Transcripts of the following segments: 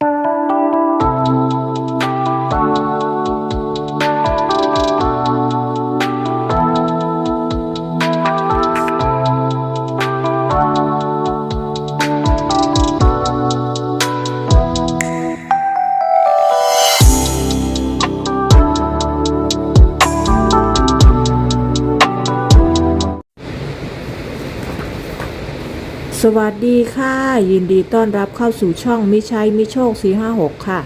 ส วัสดีค่ะ ยินดีต้อนรับเข้าสู่ช่องมิชัยมิโชค 456 ค่ะ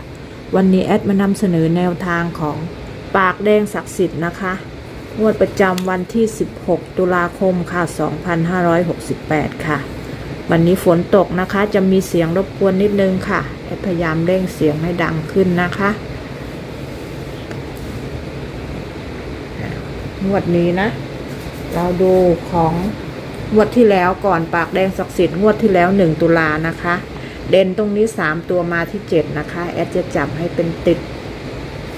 วันนี้แอดมานำเสนอแนวทางของปากแดงศักดิ์สิทธิ์นะคะงวดประจำวันที่ 16 ตุลาคมค่ะ 2568 ค่ะ วันนี้ฝนตกนะคะจะมีเสียงรบกวนนิดนึงค่ะแอดพยายามเร่งเสียงให้ดังขึ้นนะคะงวดนี้นะ เราดูของ งวดที่แล้วก่อนปากแดงศักดิ์สิทธิ์งวดที่แล้วหนึ่งตุลานะคะ เด่นตรงนี้สามตัวมาที่เจ็ดนะคะ แอดจะจับให้เป็นติด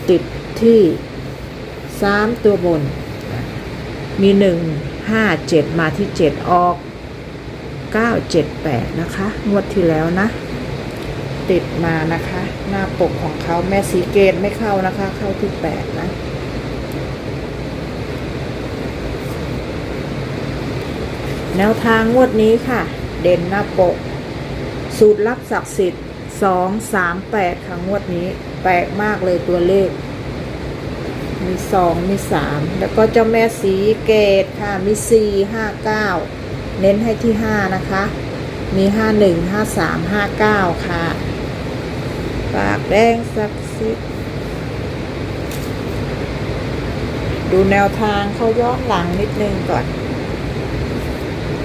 ติดที่สามตัวบน มีหนึ่งห้าเจ็ดมาที่เจ็ดออกเก้าเจ็ดแปดนะคะ งวดที่แล้วนะ ติดมานะคะ หน้าปกของเขาแม่สีเกตไม่เข้านะคะ เข้าที่แปดนะ แนวทางงวดนี้ค่ะ เด่นหน้าปก สูตรลับศักดิ์สิทธิ์สองสามแปดค่ะงวดนี้ แปลกมากเลยตัวเลข มีสองมีสามแล้วก็เจ้าแม่สีเกตค่ะ มีสี่ห้าเก้าเน้นให้ที่ห้านะคะ มีห้าหนึ่งห้าสามห้าเก้าค่ะ ปากแดงศักดิ์สิทธิ์ดูแนวทางเขาย้อนหลังนิดนึงก่อน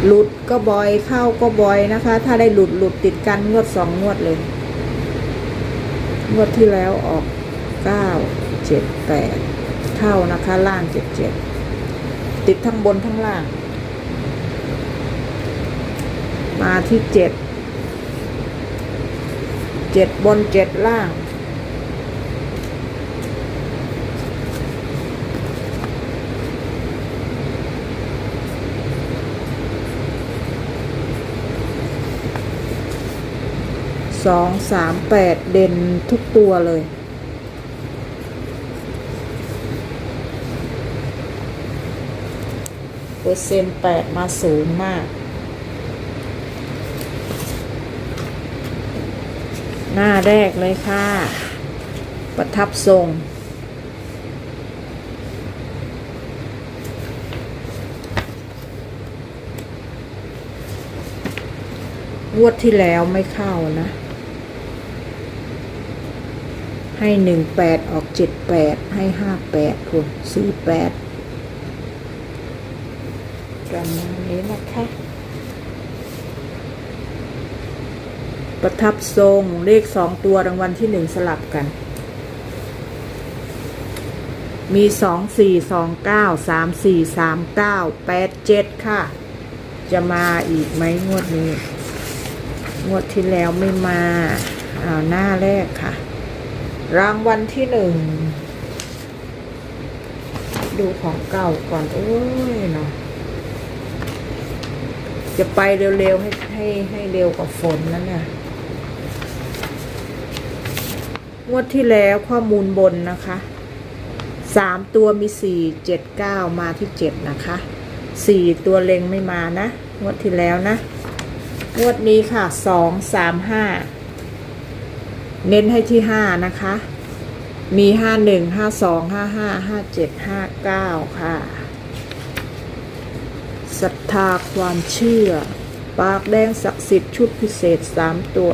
หลุดก็บ่อยเข้าก็บ่อยนะคะ ถ้าได้หลุดหลุดติดกันงวดสองงวดเลย งวดที่แล้วออกเก้าเจ็ดแปดเข้านะคะ ล่างเจ็ดเจ็ดติดทั้งบนทั้งล่าง มาที่เจ็ดเจ็ดบนเจ็ดล่าง สองสามแปดเด่นทุกตัวเลย เปอร์เซ็นต์แปดมาสูงมาก หน้าแรกเลยค่ะ ประทับทรงงวดที่แล้วไม่เข้านะ ให้หนึ่งแปดออกเจ็ดแปดให้ห้าแปดคุณสี่แปดประมาณนี้นะคะ ประทับทรงเลขสองตัวรางวัลที่หนึ่งสลับกัน มีสองสี่สองเก้าสามสี่สามเก้าแปดเจ็ดค่ะ จะมาอีกไหมงวดนี้ งวดที่แล้วไม่มาเอาหน้าแรกค่ะ รางวัลที่หนึ่ง ดูของเก่าก่อน โอ้ยเนาะจะไปเร็วๆ ให้ให้ให้เร็วกว่าฝนนั่นน่ะงวดที่แล้วข้อมูลบนนะคะสามตัวมีสี่เจ็ดเก้ามาที่เจ็ดนะคะสี่ตัวเล็งไม่มานะ งวดที่แล้วนะ งวดนี้ค่ะสองสามห้า เน้นให้ที่ห้านะคะ มีห้าหนึ่งห้าสองห้าห้าห้าเจ็ดห้าเก้าค่ะศรัทธาความเชื่อ ปากแดงศักดิ์สิทธิ์ชุดพิเศษสามตัว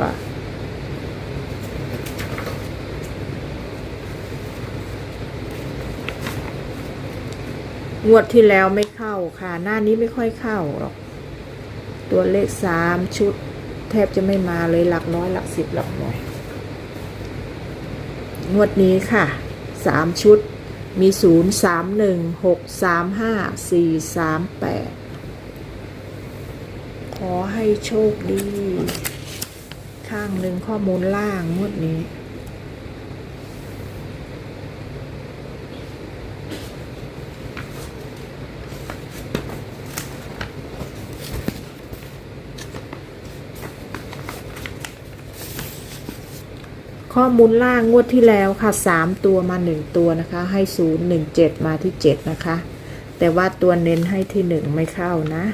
งวดที่แล้วไม่เข้าค่ะ หน้านี้ไม่ค่อยเข้าหรอก ตัวเลขสามชุด แทบจะไม่มาเลยหลักร้อยหลักสิบหลักหน่วย งวดนี้ค่ะสามชุดมีศูนย์สามหนึ่งหกสามห้าสี่สามแปดขอให้โชคดี ข้างหนึ่งข้อมูลล่างงวดนี้ ข้อมูลล่างงวดที่แล้วค่ะสามตัวมาหนึ่งตัวนะคะ ให้ศูนย์หนึ่งเจ็ดมาที่เจ็ดนะคะ แต่ว่าตัวเน้นให้ที่หนึ่งไม่เข้านะ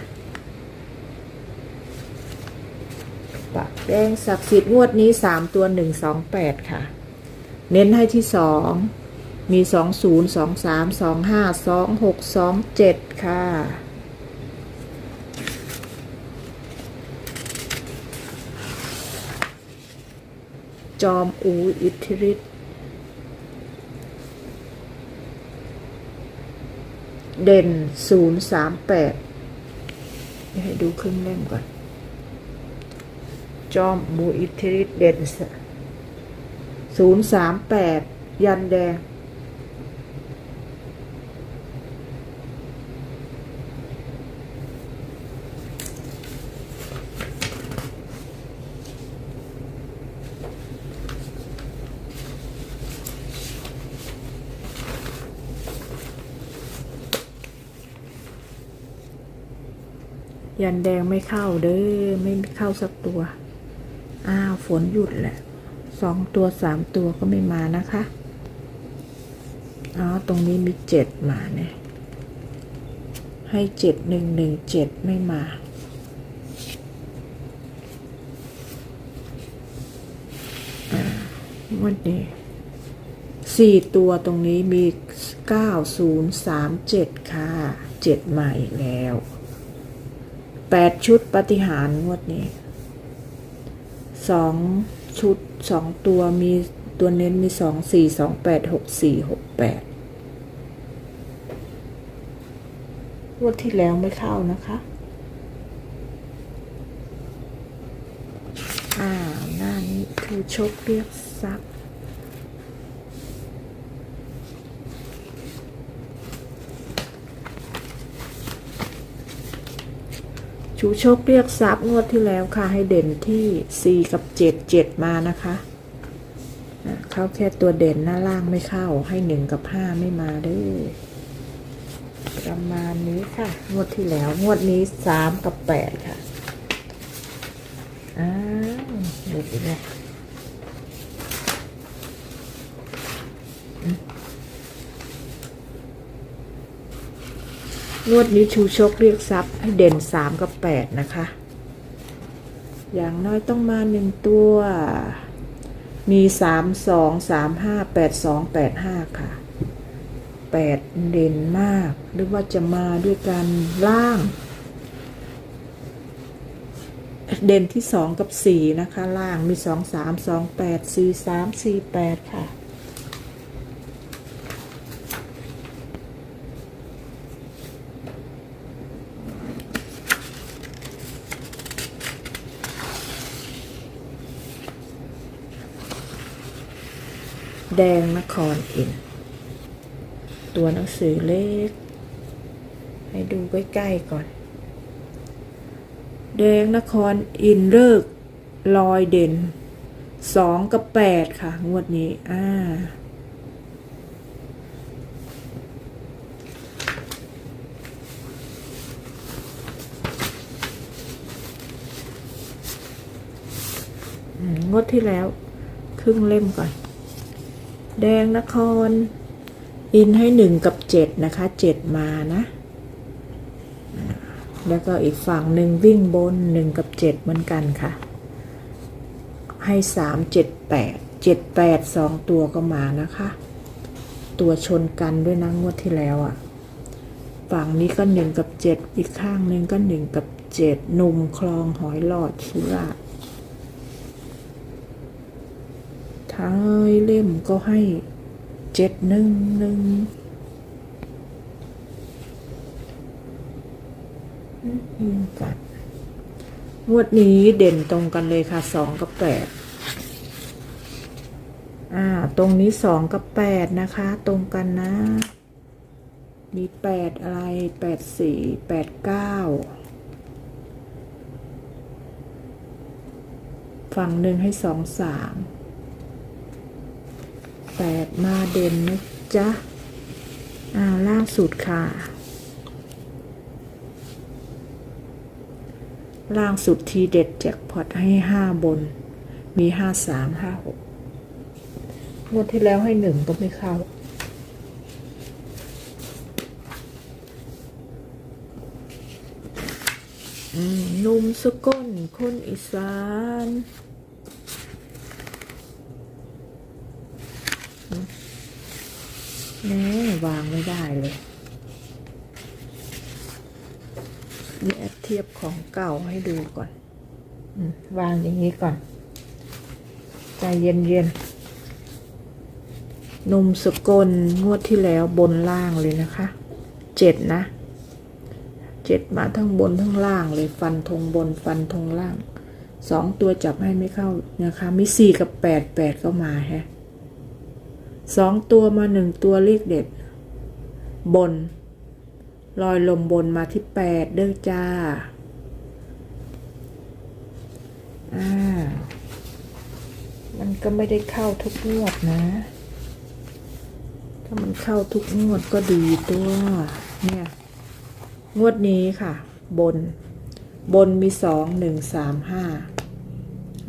ปากแดงศักดิ์สิทธิ์งวดนี้สามตัวหนึ่งสองแปดค่ะ เน้นให้ที่สองมีสองศูนย์สองสามสองห้าสองหกสองเจ็ดค่ะ จอมอูอิทธิฤทธิ์เด่นศูนย์สามแปดให้ดูครึ่งเล่มก่อน จอมอูอิทธิฤทธิ์เด่นศูนย์สามแปดยันแดง ยันแดงไม่เข้าเด้อไม่เข้าสักตัว อ้าวฝนหยุดแหละสองตัวสามตัวก็ไม่มานะคะอ๋อตรงนี้มีเจ็ดมาเนี่ยให้เจ็ดหนึ่งหนึ่งเจ็ดไม่มาอ่าวันนี้สี่ตัวตรงนี้มีเก้าศูนย์สามเจ็ดค่ะเจ็ดมาอีกแล้ว แปดชุดปฏิหารงวดนี้สองชุดสองตัวมีตัวเน้นมีสองสี่สองแปดหกสี่หกแปดงวดที่แล้วไม่เข้านะคะอ่าหน้านี้คือชกเรียกทรั ชูโชคเรียกทรัพย์งวดที่แล้วค่ะ ให้เด่นที่ 4 กับ 7 7 มานะคะเข้าแค่ตัวเด่นหน้าล่างไม่เข้า ให้ 1 กับ 5 ไม่มาด้วยประมาณนี้ค่ะ งวดที่แล้ว งวดนี้ 3 กับ 8 ค่ะอ้าวเดี๋ยวอีกแล้ว งวดนี้ชูชคเรียกทรัพย์ให้เด่นสามกับแปดนะคะ อย่างน้อยต้องมาหนึ่งตัว มีสามสองสามห้าแปดสองแปดห้าค่ะแปดเด่นมาก หรือว่าจะมาด้วยกันล่าง เด่นที่สองกับสี่นะคะ ล่างมีสองสามสองแปดสี่สามสี่แปดค่ะ แดงนครอิน ตัวหนังสือเล็ก ให้ดูใกล้ๆก่อน แดงนครอินเลิกลอยเด่นสองกับแปดค่ะ งวดนี้ อ่าอืงวดที่แล้ว ครึ่งเล่มก่อน แดงนคร อินให้หนึ่งกับเจ็ดนะคะเจ็ดมานะ แล้วก็อีกฝั่งหนึ่งวิ่งบนหนึ่งกับเจ็ดเหมือนกันค่ะ ให้สามเจ็ดแปดเจ็ดแปดสองตัวก็มานะคะ ตัวชนกันด้วยนะงวดที่แล้วอะ่ะ ฝั่งนี้ก็หนึ่งกับเจ็ดอีกข้างหนึ่งก็หนึ่งกับเจ็ดหนุ่มคลองหอยหลอดสุราษฎร์ ท้ายเล่มก็ให้เจ็ดหนึ่งหนึ่งยิงกัดงวดนี้เด่นตรงกันเลยค่ะสองกับแปดอ่า ตรงนี้สองกับแปดนะคะ ตรงกันนะ มีแปดอะไรแปดสี่แปดเก้าฝั่งหนึ่งให้สองสาม แปดมาเด่นนะจ๊ะอ่าล่างสุดค่ะ ล่างสุดทีเด็ดแจ็คพอตให้ห้าบน มีห้าสามห้าหกงวดที่แล้วให้หนึ่งก็ไม่เข้าอืมหนุ่มสกลคนอีสานอืมแน่วางไม่ได้เลยแอบเทียบของเก่าให้ดูก่อนอวางอย่างนี้ก่อน ใจเย็นๆนุ่มสกลงวดที่แล้วบนล่างเลยนะคะ เจ็ดนะ เจ็ดมาทั้งบนทั้งล่างเลยฟันธงบนฟันธงล่าง สองตัวจับให้ไม่เข้านะคะ มีสี่กับแปดแปดก็มาแฮะ สองตัวมาหนึ่งตัวเลขเด็ด บน ลอยลมบนมาที่แปดเด้อจ้าอ่ามันก็ไม่ได้เข้าทุกงวดนะ ถ้ามันเข้าทุกงวดก็ดีตัว เนี่ย งวดนี้ค่ะ บน บนมีสองหนึ่งสามห้า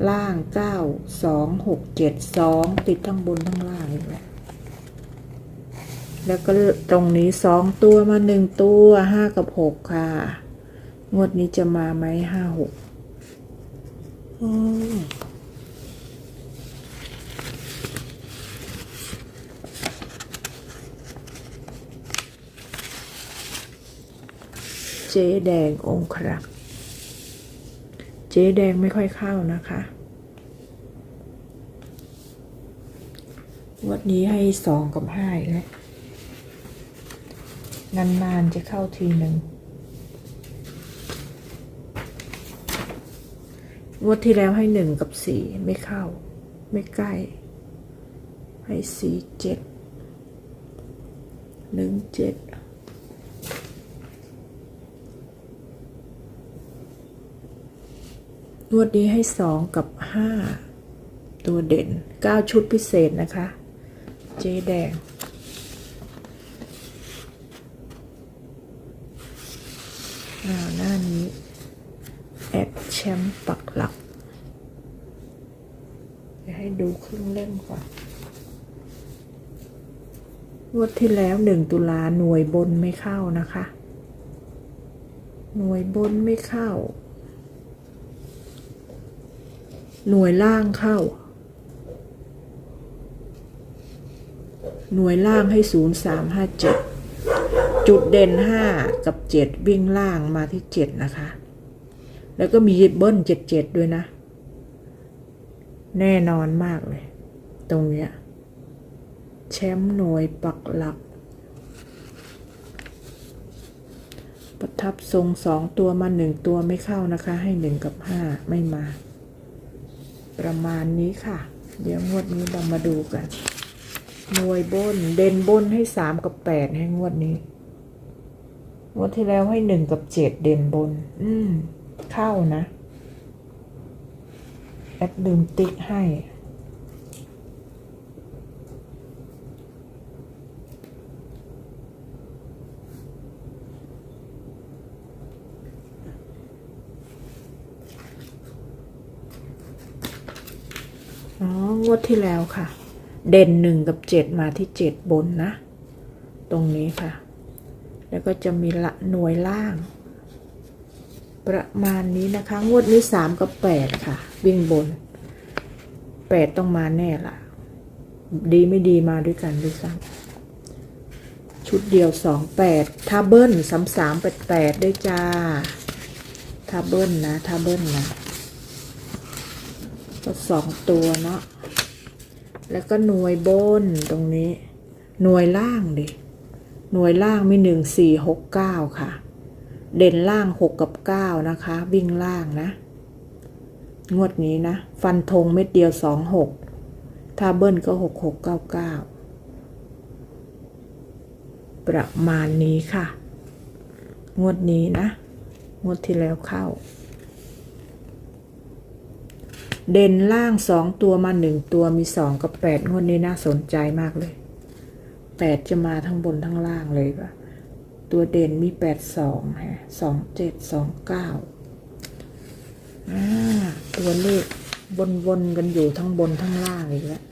ล่างเก้าสองหกเจ็ดสองติดทั้งบนทั้งล่างอีกแล้ว แล้วก็ตรงนี้สองตัวมาหนึ่งตัวห้ากับหกค่ะ งวดนี้จะมาไหมห้าหกเจ๊แดงองครักษ์เจ๊แดงไม่ค่อยเข้านะคะงวันนี้ให้สองกับห้าอีกแล้ว นานๆจะเข้าทีหนึ่งงวดที่แล้วให้หนึ่งกับสี่ไม่เข้า ไม่ใกล้ ให้สี่เจ็ดหนึ่งเจ็ดงวดนี้ให้สองกับห้าตัวเด่นเก้าชุดพิเศษนะคะ เจ๊แดง อ่าห น้านี้แอดแชมป์ปักหลักเดี๋ยวให้ดูครึ่งเล่มก่อนงวดที่แล้วหนึ่งตุลาหน่วยบนไม่เข้านะคะ หน่วยบนไม่เข้า หน่วยล่างเข้า หน่วยล่างให้ศูนย์สามห้าเจ็ด จุดเด่นห้ากับเจ็ดวิ่งล่างมาที่เจ็ดนะคะ แล้วก็มีเบิ้ลเจ็ดเจ็ดด้วยนะ แน่นอนมากเลย ตรงเนี้ยแชมป์หน่วยปักหลัก ประทับทรงสองตัวมาหนึ่งตัวไม่เข้านะคะ ให้หนึ่งกับห้าไม่มา ประมาณนี้ค่ะ เดี๋ยวงวดนี้เรามาดูกันหน่วยบน เด่นบนให้สามกับแปดให้งวดนี้ งวดที่แล้วให้หนึ่งกับเจ็ดเด่นบน อืม เข้านะ แอดลืมติ๊กให้ อ๋อ งวดที่แล้วค่ะ เด่นหนึ่งกับเจ็ดมาที่เจ็ดบนนะ ตรงนี้ค่ะ แล้วก็จะมีละหน่วยล่าง ประมาณนี้นะคะ งวดนี้สามกับแปดค่ะ วิ่งบนแปดต้องมาแน่ละดีไม่ดีมาด้วยกันด้วยซ้ำชุดเดียวสองแปดถ้าเบิ้ลสามสามแปดแปดได้จ้าถ้าเบิ้ลนะถ้าเบิ้ลนะก็สองตัวเนาะแล้วก็หน่วยบนตรงนี้ หน่วยล่างดิ หน่วยล่างมีหนึ่งสี่หกเก้าค่ะ เด่นล่างหกกับเก้านะคะ วิ่งล่างนะ งวดนี้นะ ฟันธงเม็ดเดียวสองหกถ้าเบิ้ลก็หกหกเก้าเก้าประมาณนี้ค่ะ งวดนี้นะ งวดที่แล้วเข้า เด่นล่างสองตัวมาหนึ่งตัวมีสองกับแปดงวดนี้น่าสนใจมากเลย แปดจะมาทั้งบนทั้งล่างเลยปะตัวเด่นมีแปดสองฮะสองเจ็ดสองเก้าตัวเลขวนๆกันอยู่ทั้งบนทั้งล่างอีกแล้ว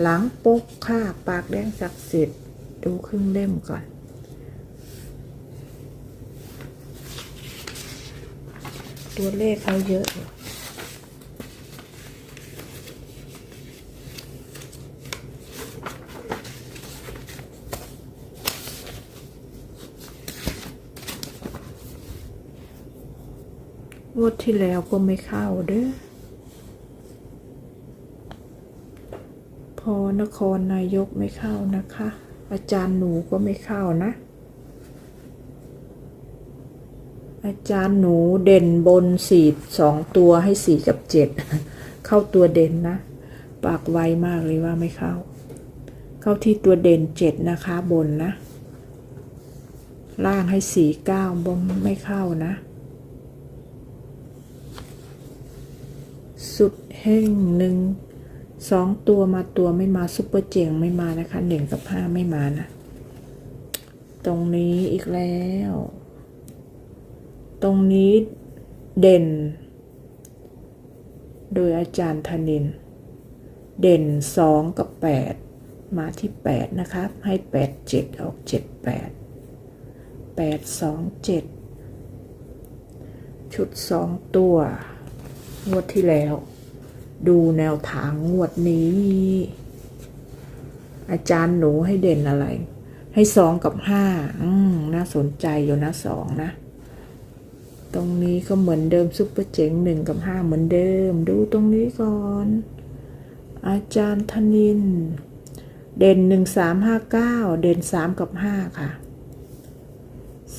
หลังปกค่ะปากแดงศักดิ์สิทธิ์ดูครึ่งเล่มก่อนตัวเลขเขาเยอะ งวดที่แล้วก็ไม่เข้าเด้อ พอนครนายกไม่เข้านะคะ อาจารย์หนูก็ไม่เข้านะ อาจารย์หนูเด่นบนสี่สองตัวให้สี่กับเจ็ด เข้าตัวเด่นนะ ปากไวมากเลยว่าไม่เข้า เข้าที่ตัวเด่นเจ็ดนะคะบนนะ ล่างให้สี่เก้าบนไม่เข้านะ สุดแห่งหนึ่งสองตัวมาตัวไม่มาซุปเปอร์เจ๋งไม่มานะคะหนึ่งกับห้าไม่มานะ ตรงนี้อีกแล้ว ตรงนี้เด่น โดยอาจารย์ธนิน เด่นสองกับแปดมาที่แปดนะคะให้แปดเจ็ดออกเจ็ดแปดแปดสองเจ็ดชุดสองตัว งวดที่แล้ว ดูแนวทางงวดนี้ อาจารย์หนูให้เด่นอะไร ให้สองกับห้าอืมน่าสนใจอยู่นะสองนะ ตรงนี้ก็เหมือนเดิมซุปเปอร์เจ๋งหนึ่งกับห้าเหมือนเดิม ดูตรงนี้ก่อน อาจารย์ธนิน เด่นหนึ่งสามห้าเก้าเด่นสามกับห้าค่ะ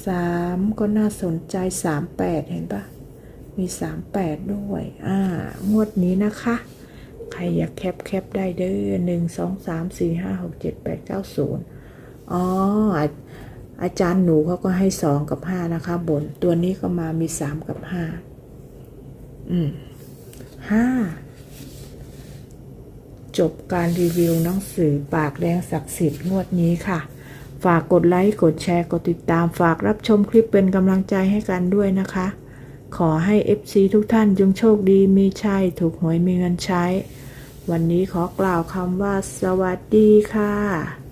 สามก็น่าสนใจสามแปดเห็นปะ มีสามแปดด้วย อ่า งวดนี้นะคะ ใครอยากแคปแคปได้เด้อหนึ่งสองสามสี่ห้าหกเจ็ดแปดเก้าศูนย์อ๋อออาจารย์หนูเขาก็ให้สองกับห้านะคะ บน ตัวนี้ก็มามีสามกับห้า อืมห้า จบการรีวิวหนังสือปากแดงศักดิ์สิทธิ์งวดนี้ค่ะฝากกดไลค์ กดแชร์ กดติดตาม ฝากรับชมคลิปเป็นกำลังใจให้กันด้วยนะคะ ขอให้ FC ทุกท่านจงโชคดีมีชัยถูกหวยมีเงินใช้ วันนี้ขอกล่าวคำว่าสวัสดีค่ะ